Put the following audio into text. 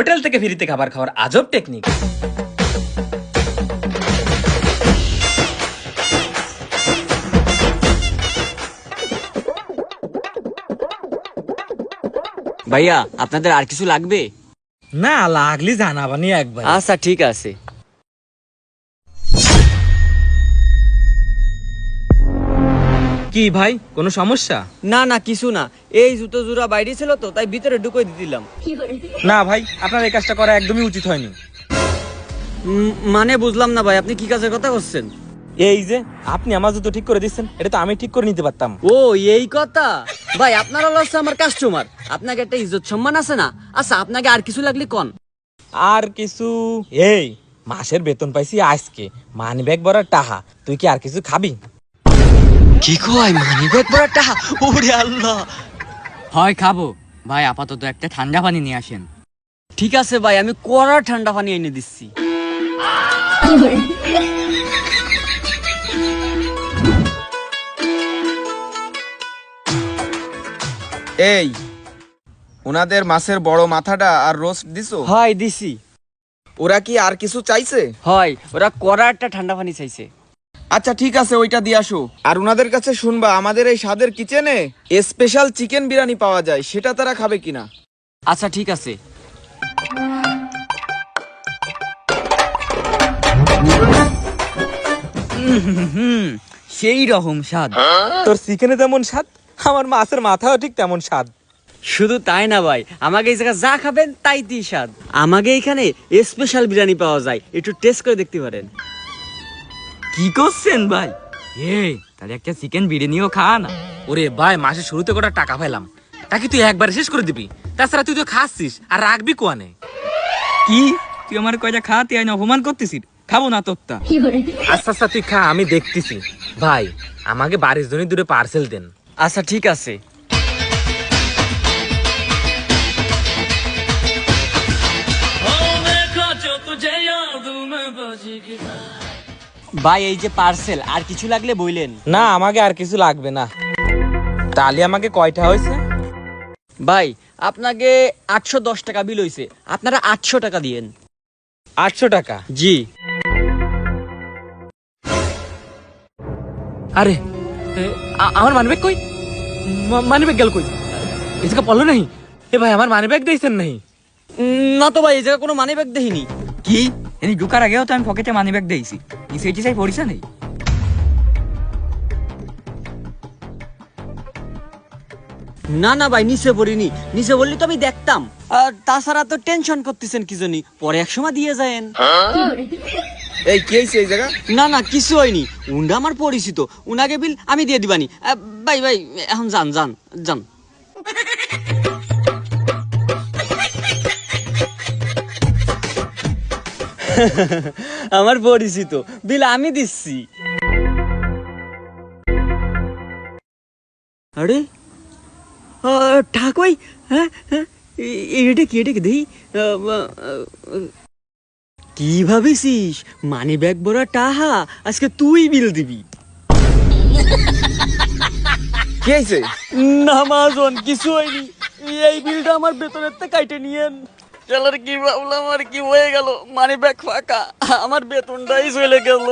Hotel থেকে ফ্রিতে খাবার খাওয়ার আজব টেকনিক ভাইয়া আপনাদের আর কিছু লাগবে? না লাগলি জানাবানি একবার। আচ্ছা ঠিক আছে। কি ভাই? কোনো সমস্যা? না না কিছু না। এই জুতো জোড়া বাইরে ছিল তো তাই ভিতরে ঢুকে দিলাম। না ভাই আপনার এই কাজটা করা একদমই উচিত হয়নি। মানে বুঝলাম না ভাই আপনি কি কাজের কথা করছেন? এই যে আপনি আমার জুতো ঠিক করে দিচ্ছেন এটা তো আমি ঠিক করে নিতে পারতাম। ও এই কথা? ভাই আপনারা হচ্ছে আমার কাস্টমার আপনাকে একটা ইজ্জত সম্মান আছে না? আচ্ছা আপনাকে আর কিছু লাগলে কন? আর কিছু? এই মাসের বেতন পাইছি আজকে। মানি ব্যাগ ভরা টাহা। তুই কি আর কিছু খাবি? কি কয় মানি ব্যাগ ওরে আল্লাহ। হয় খাব। ভাই আপাতত একটা ঠান্ডা পানি নিয়ে আসেন। ঠিক আছে ভাই আমি কড়া ঠান্ডা পানি এনে দিচ্ছি। এই ওনাদের মাছের বড় মাথাটা আর রোস্ট দিছো? হয় দিছি। ওরা কি আর কিছু চাইছে? হয় ওরা কড়া একটা ঠান্ডা পানি চাইছে। আচ্ছা ঠিক আছে ওইটা দিয়ে আসো। আর ওনাদের কাছে শুনবা আমাদের এই স্বাদের কিচেনে স্পেশাল চিকেন বিরিয়ানি পাওয়া যায় সেটা তারা খাবে কিনা? আচ্ছা ঠিক আছে। হুম সেই রকম স্বাদ। তোর চিকেনে যেমন স্বাদ আমার মাছের মাথাও ঠিক তেমন স্বাদ। শুধু তাই না ভাই আমাকে এই জায়গায় যা খাবেন তাই দিই স্বাদ। আমাকে এখানে স্পেশাল বিরিয়ানি পাওয়া যায় একটু টেস্ট করে দেখতে পারেন। কি করছেন ভাই? এই তাহলে একটা চিকেন বিরিয়ানিও খা না। ওরে ভাই মাসের শুরুতে কটা টাকা পেলাম তাকে তুই একবারে শেষ করে দিবি? তাছাড়া তুই তো খাচ্ছিস আর রাখবি কোয়ানে? কি? তুই আমার কয়টা খাতে আইন অপমান করতেছিস? খাব না তোরটা। আচ্ছা আচ্ছা তুই খা আমি দেখতেছি। ভাই আমাকে বাড়ির জন্য দূরে পার্সেল দেন। আচ্ছা ঠিক আছে। ভাই এই যে পার্সেল আর কিছু লাগলে বইলেন। না আমাকে আর কিছু লাগবে না। তাহলে আমাকে কয়টা হয়েছে? ভাই আপনাকে আটশো দশ টাকা বিল হয়েছে আপনারা আটশো টাকা দিয়েন। আটশো টাকা? জি। আরে আ- আমার মানি ব্যাগ কই? মানি ব্যাগ গেল কই? এদিকে পড়ল নাই এ ভাই আমার মানি ব্যাগ দিয়েছেন নাই না তো ভাই এই জায়গায় কোনো মানি ব্যাগ দেখিনি। কি? এনি ঢুকার আগেও তো আমি পকেটে মানি ব্যাগ দিয়েছি। নিচে টিচাই পড়িস নেই। না না ভাই নিচে পড়িনি। নিচে বললি তো আমি দেখতাম। আর তাছাড়া তো টেনশন করতেছেন কি জানি পরে এক সময় দিয়ে যায়েন। এই কি হয়েছে এই জায়গা? না না কিছু হয়নি। উন্ডা আমার পরিচিত। উনাকে বিল আমি দিয়ে দিবানি। আহ, ভাই ভাই এখন যান যান যান। আমার পরিচিত। বিল আমি দিচ্ছি। আরে? ঠাকুই হ্যাঁ হ্যাঁ এটা কি এটা কি? দেই কি ভাবিছিস মানি ব্যাগ বড় টাহা আজকে তুই বিল দিবি। কি হয়েছে না মাজন কিছু হয়নি এই বিলটা আমার বেতনের থেকে কাইটে নিয়েন। চলার কি ভাবলাম আর কি হয়ে গেল? মানি ব্যাগ ফাঁকা আমার বেতনটাই চলে গেল।